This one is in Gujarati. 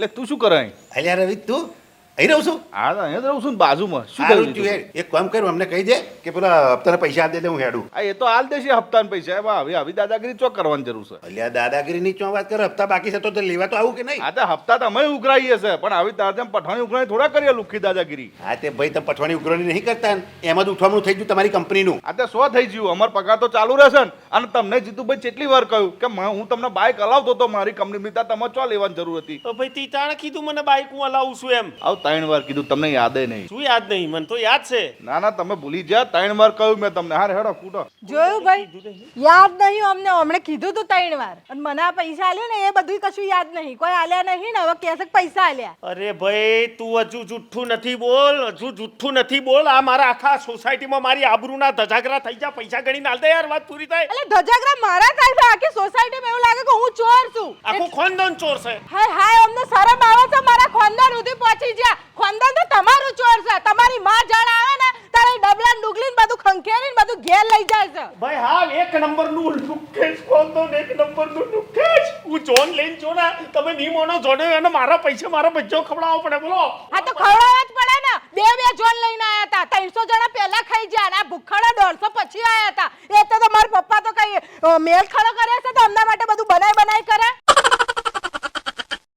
એટલે તું શું કરે અહીં? અલ્યા રવિ તું અહીં રહું છું? હા તો અહીંયા જ રહું છું ને બાજુમાં. શું કરું તું છે? હેડ. એક કામ કર અમને કહી દે કે પેલા હપ્તાના પૈસા આપી દે એટલે હું હેડું. હા એ તો હાલ દેશે હપ્તાના પૈસા. એમાં હવે આવી દાદાગીરી ચો કરવાની જરૂર છે. દાદાગીરી ની ચો વાત કરે હપ્તા બાકી છે તો તે લેવા તો આવું કે નહીં? હા તો હપ્તા તો અમે ઉઘરાઈએ છે પણ આવી તારે પઠવાણી ઉઘરાણી થોડા કરીએ લુખી દાદાગીરી. હા તે ભાઈ તમે પઠવાની ઉઘરાણી નહીં કરતા એમાં જ ઉઠવાનું થઈ ગયું તમારી કંપનીનું. આ તો સો થઈ ગયું. અમારો પગાર તો ચાલુ રહેશે ને. અને તમને જીતુભાઈ કેટલી વાર કહ્યું કે હું તમને બાઇક અલાવતો હતો મારી કંપની ત્યાં તમારે ચો લેવાની જરૂર હતી? તો ભાઈ તી તાણે કીધું મને બાઈક હું અલાવું છું એમ. આવું ત્રણ વાર કીધું તમને યાદ નહીં. શું યાદ નહીં? મને તો યાદ છે. ના ના તમે ભૂલી ગયા ત્રણ વાર કહ્યું મેં તમને. હારે હેડો કૂટો જોયું ભાઈ? યાદ નહીં અમને હમણે કીધું તું ત્રણ વાર. અને મને આ પૈસા આલ્યા ને એ બધું કશું યાદ નહીં. કોઈ આલ્યા નહીં ને હવે કેસે કે પૈસા આલ્યા. અરે ભાઈ તું હજુ જુઠ્ઠું નથી બોલ હજુ જુઠ્ઠું નથી બોલ. આ મારા આખા સોસાયટીમાં મારી આબરૂના ધજાગરા થઈ જા પૈસા ગણીને હાલ દે યાર વાત પૂરી થાય. એટલે ધજાગરા મારા થાય છે? આખી સોસાયટીમાં એવું લાગે કે હું ચોર છું. આખું ખાનદાન ચોર છે. હાય હાય અમને શરમ આવે છે મારા ખાનદાન સુધી પહોંચી ગયા ખાનદાન તો તમારું ચોર છે તમારી માં જળ આવે ને તારે ડબલા ડુગલી બધું ખંખેરી લઈ જાય છે. ભાઈ હા એક નંબરનું લુકેશ ખાનદાન એક નંબરનું લુકેશ હું જોન લઈને જો ને તમે નહીં મોનો જોડે અને મારા પૈસા મારા બચ્ચો ખવડાવો પડે બોલો. હા તો ખવડાવવા જ પડે ને. બે બે જોન લઈને આયા હતા. ત્રણસો જણા પહેલા ખાઈ ગયા અને આ ભૂખડા દોઢસો પછી આયા હતા. એ તો મારા પપ્પા તો કઈ મેલ ખડો કરે છે તો એમના માટે બધું બનાવી